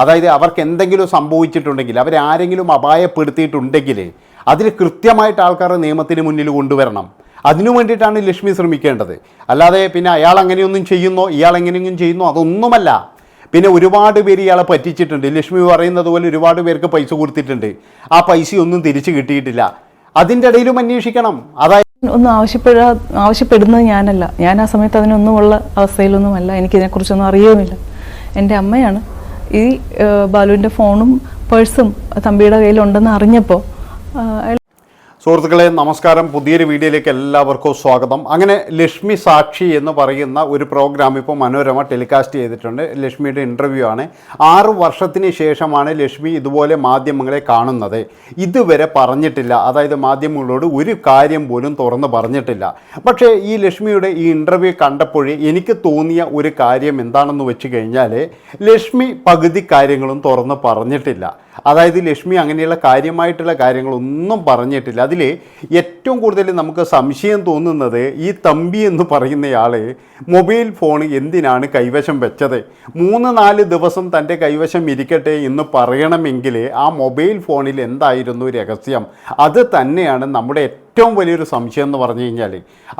അതായത് അവർക്ക് എന്തെങ്കിലും സംഭവിച്ചിട്ടുണ്ടെങ്കിൽ അവരെ ആരെങ്കിലും അപായപ്പെടുത്തിയിട്ടുണ്ടെങ്കിൽ അതിൽ കൃത്യമായിട്ട് ആൾക്കാരെ നിയമത്തിന് മുന്നിൽ കൊണ്ടുവരണം. അതിനു വേണ്ടിയിട്ടാണ് ലക്ഷ്മി ശ്രമിക്കേണ്ടത്. അല്ലാതെ പിന്നെ അയാൾ അങ്ങനെയൊന്നും ചെയ്യുന്നോ ഇയാൾ എങ്ങനെയൊന്നും ചെയ്യുന്നോ അതൊന്നുമല്ല. പിന്നെ ഒരുപാട് പേര് ഇയാളെ പറ്റിച്ചിട്ടുണ്ട്. ലക്ഷ്മി പറയുന്നത് പോലെ ഒരുപാട് പേർക്ക് പൈസ കൊടുത്തിട്ടുണ്ട്. ആ പൈസയൊന്നും തിരിച്ചു കിട്ടിയിട്ടില്ല. അതിന്റെ ഇടയിലും അന്വേഷിക്കണം. അതായത് ഒന്നും ആവശ്യപ്പെടാ ആവശ്യപ്പെടുന്നത് ഞാനല്ല. ഞാൻ ആ സമയത്ത് അതിനൊന്നുമുള്ള അവസ്ഥയിലൊന്നുമല്ല. എനിക്കിതിനെക്കുറിച്ചൊന്നും അറിയുമില്ല എന്റെ അമ്മയാണ് ഈ ബാലുവിന്റെ ഫോണും പേഴ്സും തമ്പിയുടെ കയ്യിലുണ്ടെന്ന് അറിഞ്ഞപ്പോൾ അയാൾ സുഹൃത്തുക്കളെ നമസ്കാരം. പുതിയൊരു വീഡിയോയിലേക്ക് എല്ലാവർക്കും സ്വാഗതം. അങ്ങനെ ലക്ഷ്മി സാക്ഷി എന്ന് പറയുന്ന ഒരു പ്രോഗ്രാം ഇപ്പോൾ മനോരമ ടെലികാസ്റ്റ് ചെയ്തിട്ടുണ്ട്. ലക്ഷ്മിയുടെ ഇന്റർവ്യൂ ആണ്. ആറ് വർഷത്തിന് ശേഷമാണ് ലക്ഷ്മി ഇതുപോലെ മാധ്യമങ്ങളെ കാണുന്നത്. ഇതുവരെ പറഞ്ഞിട്ടില്ല. അതായത് മാധ്യമങ്ങളോട് ഒരു കാര്യം പോലും തുറന്ന് പറഞ്ഞിട്ടില്ല. പക്ഷേ ഈ ലക്ഷ്മിയുടെ ഈ ഇന്റർവ്യൂ കണ്ടപ്പോഴേ എനിക്ക് തോന്നിയ ഒരു കാര്യം എന്താണെന്ന് വെച്ച് കഴിഞ്ഞാൽ ലക്ഷ്മി പകുതി കാര്യങ്ങളും തുറന്ന് പറഞ്ഞിട്ടില്ല. അതായത് ലക്ഷ്മി അങ്ങനെയുള്ള കാര്യമായിട്ടുള്ള കാര്യങ്ങളൊന്നും പറഞ്ഞിട്ടില്ല. അതിൽ ഏറ്റവും കൂടുതൽ നമുക്ക് സംശയം തോന്നുന്നത് ഈ തമ്പി എന്ന് പറയുന്നയാൾ മൊബൈൽ ഫോൺ എന്തിനാണ് കൈവശം വെച്ചത്? മൂന്ന് നാല് ദിവസം തന്റെ കൈവശം ഇരിക്കട്ടെ എന്ന് പറയണമെങ്കിൽ ആ മൊബൈൽ ഫോണിൽ എന്തായിരുന്നു രഹസ്യം? അത് തന്നെയാണ് നമ്മുടെ ഏറ്റവും വലിയൊരു സംശയം എന്ന് പറഞ്ഞു കഴിഞ്ഞാൽ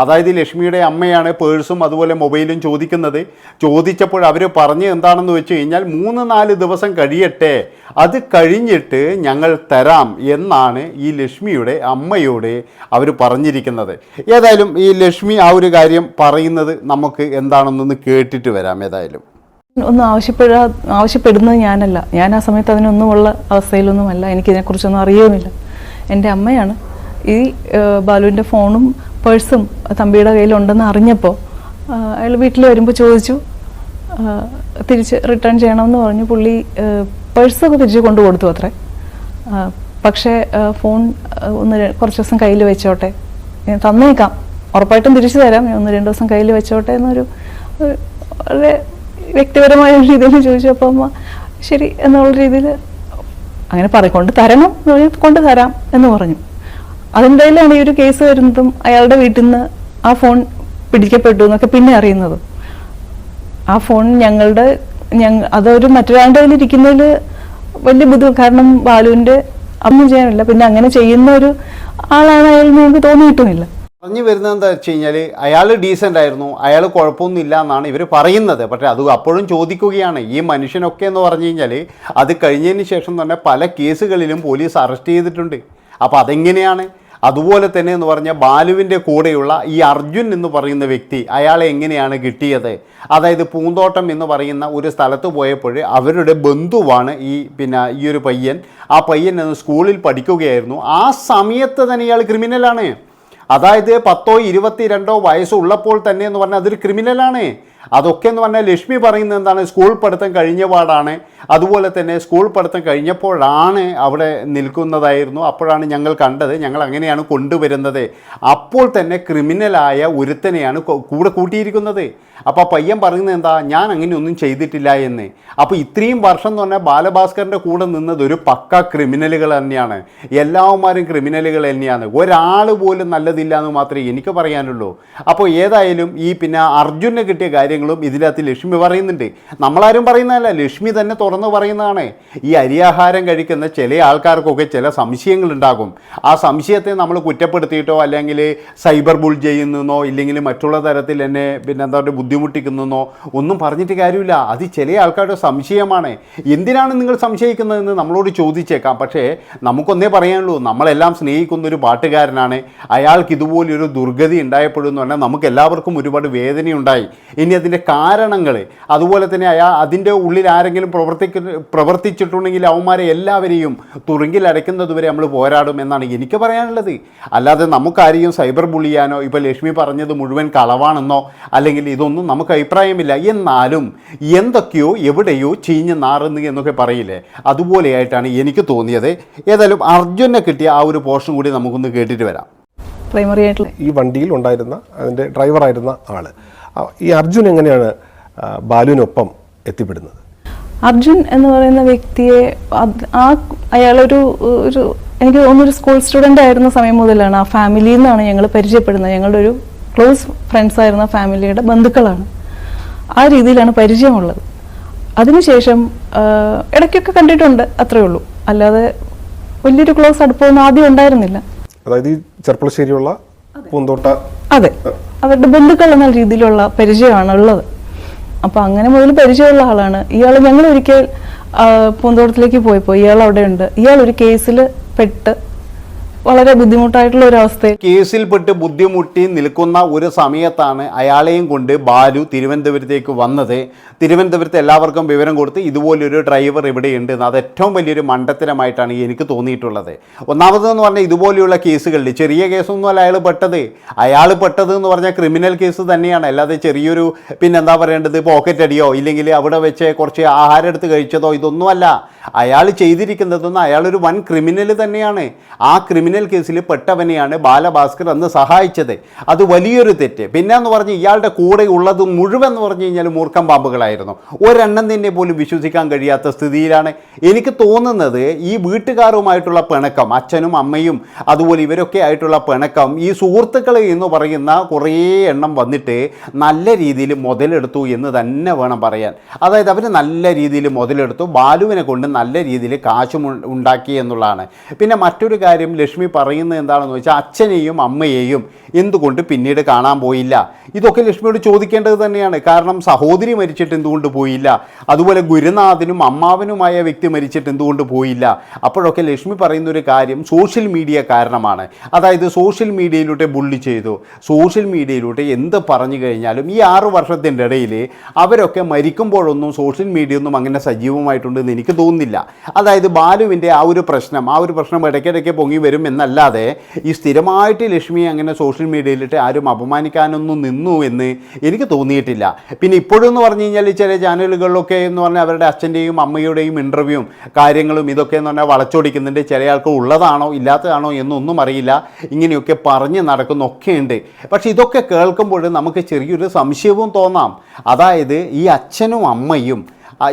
അതായത് ലക്ഷ്മിയുടെ അമ്മയാണ് പേഴ്സും അതുപോലെ മൊബൈലും ചോദിക്കുന്നത്. ചോദിച്ചപ്പോൾ അവർ പറഞ്ഞ് എന്താണെന്ന് വെച്ച് കഴിഞ്ഞാൽ മൂന്ന് നാല് ദിവസം കഴിയട്ടെ അത് കഴിഞ്ഞിട്ട് ഞങ്ങൾ തരാം എന്നാണ് ഈ ലക്ഷ്മിയുടെ അമ്മയോട് അവർ പറഞ്ഞിരിക്കുന്നത്. ഏതായാലും ഈ ലക്ഷ്മി ആ ഒരു കാര്യം പറയുന്നത് നമുക്ക് എന്താണെന്നൊന്ന് കേട്ടിട്ട് വരാം ഏതായാലും. ഒന്നും ആവശ്യപ്പെടാ ആവശ്യപ്പെടുന്നത് ഞാനല്ല. ഞാൻ ആ സമയത്ത് അതിനൊന്നുമുള്ള അവസ്ഥയിലൊന്നുമല്ല. എനിക്കിതിനെക്കുറിച്ചൊന്നും അറിയുമില്ല എന്റെ അമ്മയാണ് ഈ ബാലുവിന്റെ ഫോണും പേഴ്സും തമ്പിയുടെ കയ്യിലുണ്ടെന്ന് അറിഞ്ഞപ്പോൾ അയാൾ വീട്ടിൽ വരുമ്പോൾ ചോദിച്ചു തിരിച്ച് റിട്ടേൺ ചെയ്യണമെന്ന് പറഞ്ഞു. പുള്ളി പേഴ്സൊക്കെ തിരിച്ച് കൊണ്ടു കൊടുത്തു അത്രേ. പക്ഷേ ഫോൺ ഒന്ന് കുറച്ച് ദിവസം കയ്യിൽ വെച്ചോട്ടെ. ഞാൻ തന്നേക്കാം. ഉറപ്പായിട്ടും തിരിച്ചു തരാം. ഞാൻ ഒന്ന് രണ്ട് ദിവസം കയ്യിൽ വെച്ചോട്ടെ എന്നൊരു വളരെ വ്യക്തിപരമായ രീതിയിൽ ചോദിച്ചു. അപ്പോൾ അമ്മ ശരി എന്നുള്ള രീതിയിൽ അങ്ങനെ പറയും കൊണ്ട് തരണം കൊണ്ട് തരാം എന്ന് പറഞ്ഞു. അതിന്റെ ഈ ഒരു കേസ് വരുന്നതും അയാളുടെ വീട്ടിൽ നിന്ന് ആ ഫോൺ പിടിക്കപ്പെട്ടു എന്നൊക്കെ പിന്നെ അറിയുന്നതും. ആ ഫോൺ ഞങ്ങളുടെ ഞങ്ങ അതൊരു മറ്റൊരാളുടെ കയ്യിൽ ഇരിക്കുന്നതിൽ വലിയ ബുദ്ധിമുട്ട്. കാരണം ബാലുവിന്റെ അമ്മ ചെയ്യാനില്ല പിന്നെ അങ്ങനെ ചെയ്യുന്ന ഒരു ആളാണ് അയാൾ നിങ്ങൾക്ക് തോന്നിയിട്ടുമില്ല. പറഞ്ഞു വരുന്നത് എന്താ വെച്ച് കഴിഞ്ഞാൽ അയാൾ ഡീസന്റ് ആയിരുന്നു അയാൾ കുഴപ്പമൊന്നുമില്ല എന്നാണ് ഇവർ പറയുന്നത്. പക്ഷേ അത് അപ്പോഴും ചോദിക്കുകയാണ് ഈ മനുഷ്യനൊക്കെ എന്ന് പറഞ്ഞു കഴിഞ്ഞാൽ അത് കഴിഞ്ഞതിന് ശേഷം തന്നെ പല കേസുകളിലും പോലീസ് അറസ്റ്റ് ചെയ്തിട്ടുണ്ട്. അപ്പോൾ അതെങ്ങനെയാണ്? അതുപോലെ തന്നെ എന്ന് പറഞ്ഞാൽ ബാലുവിന്റെ കൂടെയുള്ള ഈ അർജുൻ എന്ന് പറയുന്ന വ്യക്തി അയാളെ എങ്ങനെയാണ് കിട്ടിയത്? അതായത് പൂന്തോട്ടം എന്ന് പറയുന്ന ഒരു സ്ഥലത്ത് പോയപ്പോൾ അവരുടെ ബന്ധുവാണ് ഈ പിന്നെ ഈ ഒരു പയ്യൻ. ആ പയ്യൻ സ്കൂളിൽ പഠിക്കുകയായിരുന്നു. ആ സമയത്ത് തന്നെ ഇയാൾ ക്രിമിനലാണ്. അതായത് പത്തോ ഇരുപത്തിരണ്ടോ വയസ്സുള്ളപ്പോൾ തന്നെ എന്ന് പറഞ്ഞാൽ അതൊരു ക്രിമിനലാണ്. അതൊക്കെ എന്ന് പറഞ്ഞാൽ ലക്ഷ്മി പറയുന്നത് എന്താണ്? സ്കൂൾ പഠിത്തം കഴിഞ്ഞ പാടാണ് അതുപോലെ തന്നെ സ്കൂൾ പഠിത്തം കഴിഞ്ഞപ്പോഴാണ് അവിടെ നിൽക്കുന്നതായിരുന്നു. അപ്പോഴാണ് ഞങ്ങൾ കണ്ടത്. ഞങ്ങൾ അങ്ങനെയാണ് കൊണ്ടുവരുന്നത്. അപ്പോൾ തന്നെ ക്രിമിനലായ ഒരുത്തനെയാണ് കൂടെ കൂട്ടിയിരിക്കുന്നത്. അപ്പോൾ പയ്യൻ പറയുന്നത് എന്താ? ഞാൻ അങ്ങനെയൊന്നും ചെയ്തിട്ടില്ല എന്ന്. അപ്പോൾ ഇത്രയും വർഷം എന്ന് പറഞ്ഞാൽ ബാലഭാസ്കറിന്റെ കൂടെ നിന്നത് ഒരു പക്ക ക്രിമിനലുകൾ തന്നെയാണ്. എല്ലാവന്മാരും ക്രിമിനലുകൾ തന്നെയാണ്. ഒരാൾ പോലും നല്ലതില്ല എന്ന് മാത്രമേ എനിക്ക് പറയാനുള്ളൂ. അപ്പോൾ ഏതായാലും ഈ പിന്നെ അർജുന് കിട്ടിയ കാര്യങ്ങളും ഇതിനകത്ത് ലക്ഷ്മി പറയുന്നുണ്ട്. നമ്മളാരും പറയുന്നതല്ല ലക്ഷ്മി തന്നെ തുറന്ന് പറയുന്നതാണ്. ഈ അരിയാഹാരം കഴിക്കുന്ന ചില ആൾക്കാർക്കൊക്കെ ചില സംശയങ്ങൾ ഉണ്ടാകും ആ സംശയത്തെ നമ്മൾ കുറ്റപ്പെടുത്തിയിട്ടോ അല്ലെങ്കിൽ സൈബർ ബുൾ ചെയ്യുന്നോ ഇല്ലെങ്കിൽ മറ്റുള്ള തരത്തിൽ എന്നെ പിന്നെ എന്താ പറയുക ബുദ്ധിമുട്ടിക്കുന്നോ ഒന്നും പറഞ്ഞിട്ട് കാര്യമില്ല. അത് ചില ആൾക്കാരുടെ സംശയമാണ്. എന്തിനാണ് നിങ്ങൾ സംശയിക്കുന്നതെന്ന് നമ്മളോട് ചോദിച്ചേക്കാം. പക്ഷേ നമുക്കൊന്നേ പറയാനുള്ളൂ നമ്മളെല്ലാം സ്നേഹിക്കുന്ന ഒരു പാട്ടുകാരനാണ്. അയാൾക്ക് ഇതുപോലൊരു ദുർഗതി ഉണ്ടായപ്പോഴെന്ന് പറഞ്ഞാൽ നമുക്ക് എല്ലാവർക്കും ഒരുപാട് വേദനയുണ്ടായി. ഇനി അതിന്റെ കാരണങ്ങൾ അതുപോലെ തന്നെ അയാൾ അതിന്റെ ഉള്ളിൽ ആരെങ്കിലും പ്രവർത്തിക്ക പ്രവർത്തിച്ചിട്ടുണ്ടെങ്കിൽ അവന്മാരെ എല്ലാവരെയും തുറുങ്കിൽ അടയ്ക്കുന്നത് വരെ നമ്മൾ പോരാടും എന്നാണ് എനിക്ക് പറയാനുള്ളത്. അല്ലാതെ നമുക്കാരെയും സൈബർ ബുള്ളിയാനോ ഇപ്പോൾ ലക്ഷ്മി പറഞ്ഞത് മുഴുവൻ കളവാണെന്നോ അല്ലെങ്കിൽ ഇതൊന്നും നമുക്ക് അഭിപ്രായമില്ല. എന്നാലും എന്തൊക്കെയോ എവിടെയോ ചീഞ്ഞ് നാറുന്നു എന്നൊക്കെ പറയില്ലേ? അതുപോലെയായിട്ടാണ് എനിക്ക് തോന്നിയത്. ഏതായാലും അർജുനെ കിട്ടിയ ആ ഒരു പോർഷൻ കൂടി നമുക്കൊന്ന് കേട്ടിട്ട് വരാം. പ്രൈമറി ആയിട്ടുള്ള ഈ വണ്ടിയിൽ ഉണ്ടായിരുന്ന അതിന്റെ ഡ്രൈവറായിരുന്ന ആൾ. ആ, ഈ അർജുൻ എങ്ങനെയാണ് ബാലുവിനൊപ്പം എത്തിപ്പെടുന്നത്? അർജുൻ എന്ന് പറയുന്ന വ്യക്തിയെ ആ അയാളൊരു ഒരു എനിക്ക് തോന്നുന്നു ഒരു സ്കൂൾ സ്റ്റുഡന്റ് ആയിരുന്ന സമയം മുതലാണ് ആ ഫാമിലിയിൽ നിന്നാണ് ഞങ്ങൾ പരിചയപ്പെടുന്നത്. ഞങ്ങളുടെ ഒരു ക്ലോസ് ഫ്രണ്ട്സ് ആയിരുന്ന ഫാമിലിയുടെ ബന്ധുക്കളാണ്. ആ രീതിയിലാണ് പരിചയമുള്ളത്. അതിനുശേഷം ഇടയ്ക്കൊക്കെ കണ്ടിട്ടുണ്ട് അത്രയേ ഉള്ളൂ. അല്ലാതെ വലിയൊരു ക്ലോസ് അടുപ്പമൊന്നും ആദ്യം ഉണ്ടായിരുന്നില്ല. അതായത് ഈ ചെർപ്പളശ്ശേരിയുള്ള പൂന്തോട്ട അതെ. അവരുടെ ബന്ധുക്കൾ എന്ന രീതിയിലുള്ള പരിചയമാണ് ഉള്ളത് അപ്പൊ അങ്ങനെ മുതൽ പരിചയമുള്ള ആളാണ്. ഇയാൾ ഞങ്ങൾ ഒരിക്കൽ പൂന്തോട്ടത്തിലേക്ക് പോയപ്പോൾ ഇയാൾ അവിടെ ഉണ്ട് ഇയാൾ ഒരു കേസിൽ പെട്ട് വളരെ ബുദ്ധിമുട്ടായിട്ടുള്ള ഒരു അവസ്ഥയിൽ കേസിൽപ്പെട്ട് ബുദ്ധിമുട്ടി നിൽക്കുന്ന ഒരു സമയത്താണ് അയാളെയും കൊണ്ട് ബാലു തിരുവനന്തപുരത്തേക്ക് വന്നത്. തിരുവനന്തപുരത്ത് എല്ലാവർക്കും വിവരം കൊടുത്ത് ഇതുപോലൊരു ഡ്രൈവർ ഇവിടെയുണ്ട് എന്ന്. അത് ഏറ്റവും വലിയൊരു മണ്ടത്തരമായിട്ടാണ് എനിക്ക് തോന്നിയിട്ടുള്ളത്. ഒന്നാമതെന്ന് പറഞ്ഞാൽ ഇതുപോലെയുള്ള കേസുകളിൽ ചെറിയ കേസൊന്നുമല്ല അയാൾ പെട്ടത്. അയാൾ പെട്ടത് എന്ന് പറഞ്ഞാൽ ക്രിമിനൽ കേസ് തന്നെയാണ്. അല്ലാതെ ചെറിയൊരു പിന്നെന്താ പറയേണ്ടത് പോക്കറ്റ് അടിയോ ഇല്ലെങ്കിൽ അവിടെ വെച്ച് കുറച്ച് ആഹാരം എടുത്ത് കഴിച്ചതോ ഇതൊന്നുമല്ല അയാൾ ചെയ്തിരിക്കുന്നതെന്ന് അയാളൊരു വൻ ക്രിമിനൽ തന്നെയാണ്. ആ ക്രിമിനൽ കേസിൽ പെട്ടവനെയാണ് ബാലഭാസ്കർ അന്ന് സഹായിച്ചത്. അത് വലിയൊരു തെറ്റ്. പിന്നെ എന്ന് പറഞ്ഞ് ഇയാളുടെ കൂടെ ഉള്ളത് മുഴുവൻ എന്ന് പറഞ്ഞു കഴിഞ്ഞാൽ മൂർഖം പാമ്പുകളായിരുന്നു. ഒരെണ്ണം തന്നെ പോലും വിശ്വസിക്കാൻ കഴിയാത്ത സ്ഥിതിയിലാണ്. എനിക്ക് തോന്നുന്നത് ഈ വീട്ടുകാരുമായിട്ടുള്ള പിണക്കം അച്ഛനും അമ്മയും അതുപോലെ ഇവരൊക്കെ ആയിട്ടുള്ള പിണക്കം ഈ സുഹൃത്തുക്കൾ എന്ന് പറയുന്ന കുറേ എണ്ണം വന്നിട്ട് നല്ല രീതിയിൽ മുതലെടുത്തു എന്ന് തന്നെ വേണം പറയാൻ. അതായത് അവർ നല്ല രീതിയിൽ മുതലെടുത്തു. ബാലുവിനെ കൊണ്ട് നല്ല രീതിയിൽ കാശും ഉണ്ടാക്കി എന്നുള്ളതാണ്. പിന്നെ മറ്റൊരു കാര്യം ലക്ഷ്മി പറയുന്നത് എന്താണെന്ന് വെച്ചാൽ അച്ഛനെയും അമ്മയെയും എന്തുകൊണ്ട് പിന്നീട് കാണാൻ പോയില്ല? ഇതൊക്കെ ലക്ഷ്മിയോട് ചോദിക്കേണ്ടത് തന്നെയാണ്. കാരണം സഹോദരി മരിച്ചിട്ട് എന്തുകൊണ്ട് പോയില്ല? അതുപോലെ ഗുരുനാഥനും അമ്മാവനുമായ വ്യക്തി മരിച്ചിട്ട് എന്തുകൊണ്ട് പോയില്ല? അപ്പോഴൊക്കെ ലക്ഷ്മി പറയുന്നൊരു കാര്യം സോഷ്യൽ മീഡിയ കാരണമാണ്. അതായത് സോഷ്യൽ മീഡിയയിലൂടെ ബുള്ളി ചെയ്തു. സോഷ്യൽ മീഡിയയിലൂടെ എന്ത് പറഞ്ഞു കഴിഞ്ഞാലും ഈ ആറ് വർഷത്തിന്റെ ഇടയിൽ അവരൊക്കെ മരിക്കുമ്പോഴൊന്നും സോഷ്യൽ മീഡിയ ഒന്നും അങ്ങനെ സജീവമായിട്ടുണ്ടെന്ന് എനിക്ക് തോന്നുന്നില്ല. അതായത് ബാലുവിന്റെ ആ ഒരു പ്രശ്നം ആ ഒരു പ്രശ്നം ഇടയ്ക്കിടയ്ക്ക് പൊങ്ങി വരും എന്നല്ലാതെ ഈ സ്ഥിരമായിട്ട് ലക്ഷ്മി അങ്ങനെ സോഷ്യൽ മീഡിയയിലിട്ട് ആരും അപമാനിക്കാനൊന്നും നിന്നു എന്ന് എനിക്ക് തോന്നിയിട്ടില്ല. പിന്നെ ഇപ്പോഴും എന്ന് പറഞ്ഞു കഴിഞ്ഞാൽ ചില ചാനലുകളിലൊക്കെ എന്ന് പറഞ്ഞാൽ അവരുടെ അച്ഛന്റെയും അമ്മയുടെയും ഇന്റർവ്യൂവും കാര്യങ്ങളും ഇതൊക്കെ എന്ന് പറഞ്ഞാൽ വളച്ചൊടിക്കുന്നുണ്ട് ചില ആൾക്ക് ഉള്ളതാണോ ഇല്ലാത്തതാണോ എന്നൊന്നും അറിയില്ല. ഇങ്ങനെയൊക്കെ പറഞ്ഞ് നടക്കുന്നൊക്കെ ഉണ്ട്. പക്ഷേ ഇതൊക്കെ കേൾക്കുമ്പോൾ നമുക്ക് ചെറിയൊരു സംശയവും തോന്നാം. അതായത് ഈ അച്ഛനും അമ്മയും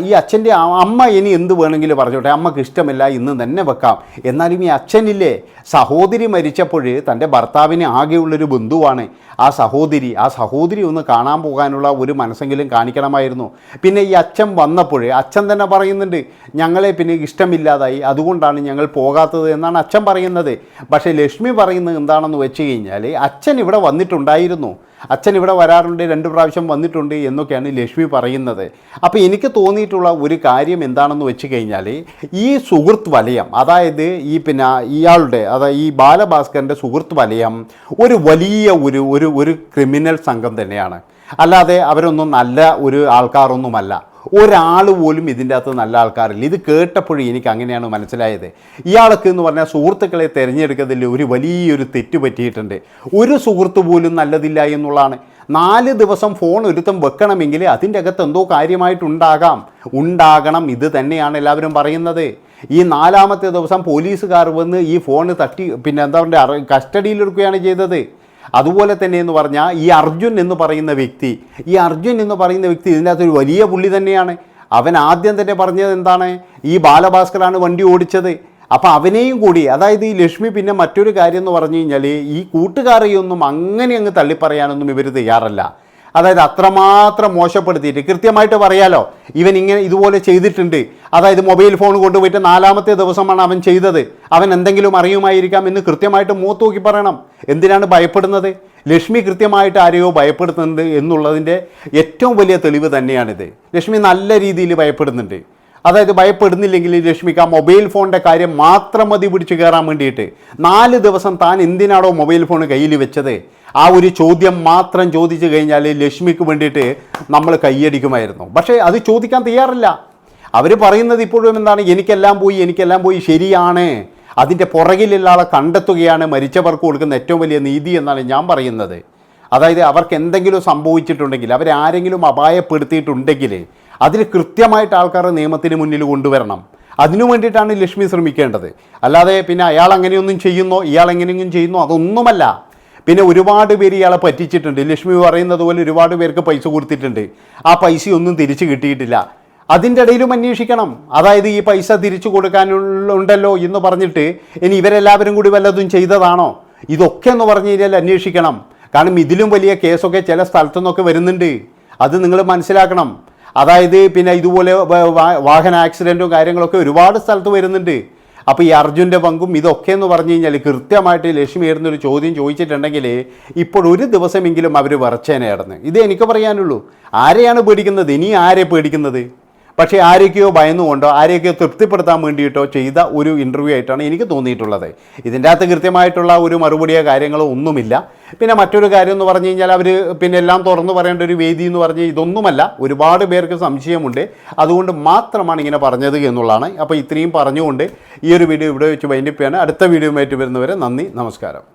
ഈ അച്ഛന്റെ അമ്മ ഇനി എന്ത് വേണമെങ്കിലും പറഞ്ഞോട്ടെ. അമ്മയ്ക്ക് ഇഷ്ടമില്ല ഇന്ന് തന്നെ വെക്കാം. എന്നാലും ഈ അച്ഛനില്ലേ സഹോദരി മരിച്ചപ്പോൾ തന്റെ ഭർത്താവിന് ആകെയുള്ളൊരു ബന്ധുവാണ്. ആ സഹോദരി ആ സഹോദരി ഒന്ന് കാണാൻ പോകാനുള്ള ഒരു മനസ്സെങ്കിലും കാണിക്കണമായിരുന്നു. പിന്നെ ഈ അച്ഛൻ വന്നപ്പോൾ അച്ഛൻ തന്നെ പറയുന്നുണ്ട് ഞങ്ങളെ പിന്നെ ഇഷ്ടമില്ലാതായി അതുകൊണ്ടാണ് ഞങ്ങൾ പോകാത്തത് എന്നാണ് അച്ഛൻ പറയുന്നത്. പക്ഷേ ലക്ഷ്മി പറയുന്നത് എന്താണെന്ന് വെച്ച് കഴിഞ്ഞാൽ അച്ഛൻ ഇവിടെ വന്നിട്ടുണ്ടായിരുന്നു. അച്ഛൻ ഇവിടെ വരാറുണ്ട് രണ്ട് പ്രാവശ്യം വന്നിട്ടുണ്ട് എന്നൊക്കെയാണ് ലക്ഷ്മി പറയുന്നത്. അപ്പോൾ എനിക്ക് തോന്നിയിട്ടുള്ള ഒരു കാര്യം എന്താണെന്ന് വെച്ച് കഴിഞ്ഞാൽ ഈ സുഹൃത്ത് വലയം അതായത് ഈ പിന്നെ ഇയാളുടെ അതായത് ഈ ബാലഭാസ്കറിന്റെ സുഹൃത്ത് വലയം ഒരു വലിയ ഒരു ഒരു ഒരു ക്രിമിനൽ സംഘം തന്നെയാണ്. അല്ലാതെ അവരൊന്നും നല്ല ഒരു ആൾക്കാരൊന്നുമല്ല. ഒരാൾ പോലും ഇതിന്റെ അകത്ത് നല്ല ആൾക്കാരില്ല. ഇത് കേട്ടപ്പോഴും എനിക്ക് അങ്ങനെയാണ് മനസ്സിലായത്. ഇയാൾക്ക് എന്ന് പറഞ്ഞാൽ സുഹൃത്തുക്കളെ തിരഞ്ഞെടുക്കുന്നതിൽ ഒരു വലിയൊരു തെറ്റ് പറ്റിയിട്ടുണ്ട്. ഒരു സുഹൃത്ത് പോലും നല്ലതില്ല എന്നുള്ളതാണ്. നാല് ദിവസം ഫോൺ ഒരുത്തം വെക്കണമെങ്കിൽ അതിന്റെ അകത്ത് എന്തോ കാര്യമായിട്ടുണ്ടാകാം. ഉണ്ടാകണം ഇത് തന്നെയാണ് എല്ലാവരും പറയുന്നത്. ഈ നാലാമത്തെ ദിവസം പോലീസുകാർ വന്ന് ഈ ഫോൺ തട്ടി പിന്നെ എന്താ പറയുക കസ്റ്റഡിയിലെടുക്കുകയാണ് ചെയ്തത്. അതുപോലെ തന്നെ എന്ന് പറഞ്ഞാൽ ഈ അർജുൻ എന്ന് പറയുന്ന വ്യക്തി ഈ അർജുൻ എന്ന് പറയുന്ന വ്യക്തി ഇതിന്റെ അകത്തൊരു വലിയ പുള്ളി തന്നെയാണ്. അവൻ ആദ്യം തന്നെ പറഞ്ഞത് എന്താണ്? ഈ ബാലഭാസ്കറാണ് വണ്ടി ഓടിച്ചത്. അപ്പോൾ അവനെയും കൂടി അതായത് ഈ ലക്ഷ്മി പിന്നെ മറ്റൊരു കാര്യം എന്ന് പറഞ്ഞു കഴിഞ്ഞാൽ ഈ കൂട്ടുകാരെയൊന്നും അങ്ങനെ അങ്ങ് തള്ളിപ്പറയാനൊന്നും ഇവർ തയ്യാറല്ല. അതായത് അത്രമാത്രം മോശപ്പെടുത്തിയിട്ട് കൃത്യമായിട്ട് പറയാലോ. ഇവൻ ഇങ്ങനെ ഇതുപോലെ ചെയ്തിട്ടുണ്ട്. അതായത് മൊബൈൽ ഫോൺ കൊണ്ടുപോയിട്ട് നാലാമത്തെ ദിവസമാണ് അവൻ ചെയ്തത്. അവൻ എന്തെങ്കിലും അറിയുമായിരിക്കാം എന്ന് കൃത്യമായിട്ട് മൂത്ത് നോക്കി പറയണം. എന്തിനാണ് ഭയപ്പെടുന്നത്? ലക്ഷ്മി കൃത്യമായിട്ട് ആരെയോ ഭയപ്പെടുത്തുന്നുണ്ട് എന്നുള്ളതിന്റെ ഏറ്റവും വലിയ തെളിവ് തന്നെയാണിത്. ലക്ഷ്മി നല്ല രീതിയിൽ ഭയപ്പെടുന്നുണ്ട്. അതായത് ഭയപ്പെടുന്നില്ലെങ്കിൽ ലക്ഷ്മിക്ക് ആ മൊബൈൽ ഫോണിന്റെ കാര്യം മാത്രം മതി പിടിച്ച് കയറാൻ വേണ്ടിയിട്ട് നാല് ദിവസം താൻ എന്തിനാണോ മൊബൈൽ ഫോൺ കയ്യിൽ വെച്ചത്? ആ ഒരു ചോദ്യം മാത്രം ചോദിച്ചു കഴിഞ്ഞാൽ ലക്ഷ്മിക്ക് വേണ്ടിയിട്ട് നമ്മൾ കൈയടിക്കുമായിരുന്നു. പക്ഷേ അത് ചോദിക്കാൻ തയ്യാറില്ല. അവർ പറയുന്നത് ഇപ്പോഴും എന്താണ്? എനിക്കെല്ലാം പോയി എനിക്കെല്ലാം പോയി ശരിയാണ്. അതിന്റെ പുറകിലുള്ള ആളെ കണ്ടെത്തുകയാണ് മരിച്ചവർക്ക് കൊടുക്കുന്ന ഏറ്റവും വലിയ നീതി എന്നാണ് ഞാൻ പറയുന്നത്. അതായത് അവർക്ക് എന്തെങ്കിലും സംഭവിച്ചിട്ടുണ്ടെങ്കിൽ അവരെ ആരെങ്കിലും അപായപ്പെടുത്തിയിട്ടുണ്ടെങ്കിൽ അതിൽ കൃത്യമായിട്ട് ആൾക്കാരെ നിയമത്തിന് മുന്നിൽ കൊണ്ടുവരണം. അതിനു വേണ്ടിയിട്ടാണ് ലക്ഷ്മി ശ്രമിക്കേണ്ടത്. അല്ലാതെ പിന്നെ അയാൾ അങ്ങനെയൊന്നും ചെയ്യുന്നോ ഇയാൾ എങ്ങനെയെങ്കിലും ചെയ്യുന്നോ അതൊന്നുമല്ല. പിന്നെ ഒരുപാട് പേര് ഇയാളെ പറ്റിച്ചിട്ടുണ്ട്. ലക്ഷ്മി പറയുന്നത് പോലെ ഒരുപാട് പേർക്ക് പൈസ കൊടുത്തിട്ടുണ്ട്. ആ പൈസയൊന്നും തിരിച്ചു കിട്ടിയിട്ടില്ല. അതിന്റെ ഇടയിലും അന്വേഷിക്കണം. അതായത് ഈ പൈസ തിരിച്ചു കൊടുക്കാനുള്ള ഉണ്ടല്ലോ എന്ന് പറഞ്ഞിട്ട് ഇനി ഇവരെല്ലാവരും കൂടി വല്ലതും ചെയ്തതാണോ? ഇതൊക്കെ എന്ന് പറഞ്ഞു കഴിഞ്ഞാൽ അന്വേഷിക്കണം. കാരണം ഇതിലും വലിയ കേസൊക്കെ ചില സ്ഥലത്തു നിന്നൊക്കെ വരുന്നുണ്ട്. അത് നിങ്ങൾ മനസ്സിലാക്കണം. അതായത് പിന്നെ ഇതുപോലെ വാഹന ആക്സിഡന്റും കാര്യങ്ങളൊക്കെ ഒരുപാട് സ്ഥലത്ത് വരുന്നുണ്ട്. അപ്പോൾ ഈ അർജുന്റെ പങ്കും ഇതൊക്കെ എന്ന് പറഞ്ഞു കഴിഞ്ഞാൽ കൃത്യമായിട്ട് ലക്ഷ്മി ഒരു ചോദ്യം ചോദിച്ചിട്ടുണ്ടെങ്കിൽ ഇപ്പോൾ ഒരു ദിവസമെങ്കിലും അവർ വിറച്ചേനെ ഇടന്ന്. ഇത് എനിക്ക് പറയാനുള്ളൂ. ആരെയാണ് പേടിക്കുന്നത്? ഇനി ആരെ പേടിക്കുന്നത്? പക്ഷേ ആരൊക്കെയോ ഭയന്നുകൊണ്ടോ ആരെയൊക്കെയോ തൃപ്തിപ്പെടുത്താൻ വേണ്ടിയിട്ടോ ചെയ്ത ഒരു ഇന്റർവ്യൂ ആയിട്ടാണ് എനിക്ക് തോന്നിയിട്ടുള്ളത്. ഇതിന്റെ അകത്ത് കൃത്യമായിട്ടുള്ള ഒരു മറുപടിയോ കാര്യങ്ങളോ ഒന്നുമില്ല. പിന്നെ മറ്റൊരു കാര്യം എന്ന് പറഞ്ഞു കഴിഞ്ഞാൽ അവർ പിന്നെ എല്ലാം തുറന്നു പറയേണ്ട ഒരു വേദി എന്ന് പറഞ്ഞാൽ ഇതൊന്നുമല്ല ഒരുപാട് പേർക്ക് സംശയമുണ്ട്. അതുകൊണ്ട് മാത്രമാണ് ഇങ്ങനെ പറഞ്ഞത് എന്നുള്ളതാണ്. അപ്പോൾ ഇത്രയും പറഞ്ഞുകൊണ്ട് ഈ ഒരു വീഡിയോ ഇവിടെ വെച്ച് വൈൻഡപ്പ് ചെയ്യാണ്. അടുത്ത വീഡിയോയുമായിട്ട് വരുന്നവരെ നന്ദി നമസ്കാരം.